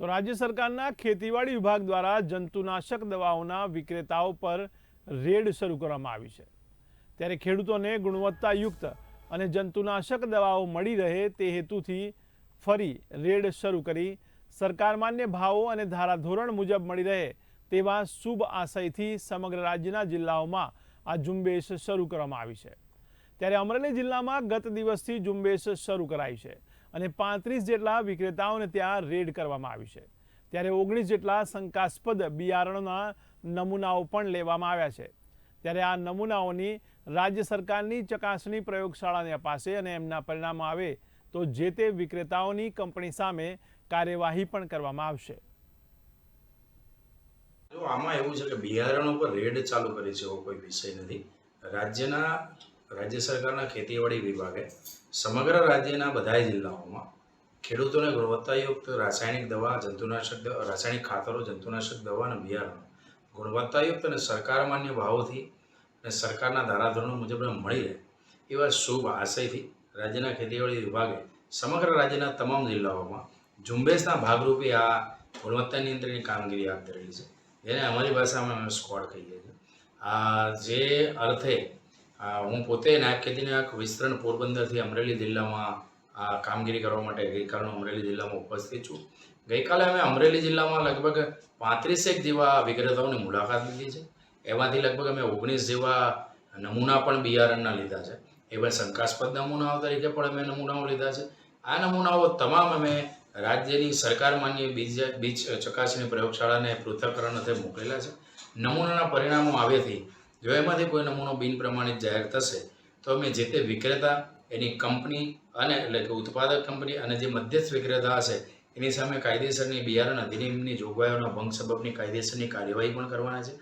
તો રાજ્ય સરકારના ખેતીવાડી વિભાગ દ્વારા જંતુનાશક દવાઓના વિક્રેતાઓ પર રેડ શરૂ કરવામાં આવી છે. ત્યારે ખેડૂતોને ગુણવત્તાયુક્ત અને જંતુનાશક દવાઓ મળી રહે તે હેતુથી ફરી રેડ શરૂ કરી સરકાર માન્ય ભાવો અને ધારાધોરણ મુજબ મળી રહે તેવા શુભ આશયથી સમગ્ર રાજ્યના જિલ્લાઓમાં આ ઝુંબેશ શરૂ કરવામાં આવી છે. ત્યારે અમરેલી જિલ્લામાં ગત દિવસથી ઝુંબેશ શરૂ કરાઈ છે. અને પાંત્રીસ જેટલા વિક્રેતાઓને ત્યાં રેડ કરવામાં આવી છે. ત્યારે ઓગણીસ જેટલા શંકાસ્પદ બિયારણોના નમૂનાઓ પણ લેવામાં આવ્યા છે. ત્યારે આ નમૂનાઓની રાજ્ય સરકારની ચકાસણી પ્રયોગશાળાને અપાશે અને એમના પરિણામો આવે તો જે તે વિક્રેતાઓની કંપની સામે કાર્યવાહી પણ કરવામાં આવશે. આમાં એવું છે કે બિયારણ ઉપર રેડ ચાલુ કરી છે એવો કોઈ વિષય નથી. રાજ્યના રાજ્ય સરકારના ખેતીવાડી વિભાગે સમગ્ર રાજ્યના બધા જિલ્લાઓમાં ખેડૂતોને ગુણવત્તાયુક્ત રાસાયણિક દવા, જંતુનાશક રાસાયણિક ખાતરો, જંતુનાશક દવા અને બિયારણ ગુણવત્તાયુક્ત અને સરકાર માન્ય ભાવોથી અને સરકારના ધારાધોરણો મુજબ મળી રહે એવા શુભ આશયથી રાજ્યના ખેતીવાડી વિભાગે સમગ્ર રાજ્યના તમામ જિલ્લાઓમાં ઝુંબેશના ભાગરૂપે આ ગુણવત્તા નિયંત્રણની કામગીરી હાથ ધરેલી છે. જેને અમારી ભાષામાં અમે સ્કોડ કહીએ છીએ. આ જે અર્થે હું પોતે નાયબ ખેતીનાયક વિસ્તરણ પોરબંદરથી અમરેલી જિલ્લામાં આ કામગીરી કરવા માટે ગઈકાલનો અમરેલી જિલ્લામાં ઉપસ્થિત છું. ગઈકાલે અમે અમરેલી જિલ્લામાં લગભગ પાંત્રીસેક જેવા વિક્રેતાઓની મુલાકાત લીધી છે. એમાંથી લગભગ અમે ઓગણીસ જેવા નમૂના પણ બિયારણના લીધા છે. એવા શંકાસ્પદ નમૂનાઓ તરીકે પણ અમે નમૂનાઓ લીધા છે. આ નમૂનાઓ તમામ અમે રાજ્યની સરકાર માન્ય બીજ બીજ ચકાસણી પ્રયોગશાળાને પૃથ્થકરણ અર્થે મોકલેલા છે. નમૂનાના પરિણામો આવ્યાથી જો એમાંથી કોઈ નમૂનો બિન પ્રમાણિત જાહેર થશે, તો અમે જે તે વિક્રેતા, એની કંપની અને એટલે કે ઉત્પાદક કંપની અને જે મધ્યસ્થ વિક્રેતા હશે, એની સામે કાયદેસરની બિયારણ અધિનિયમની જોગવાઈઓના ભંગ સબબની કાયદેસરની કાર્યવાહી પણ કરવાના છે.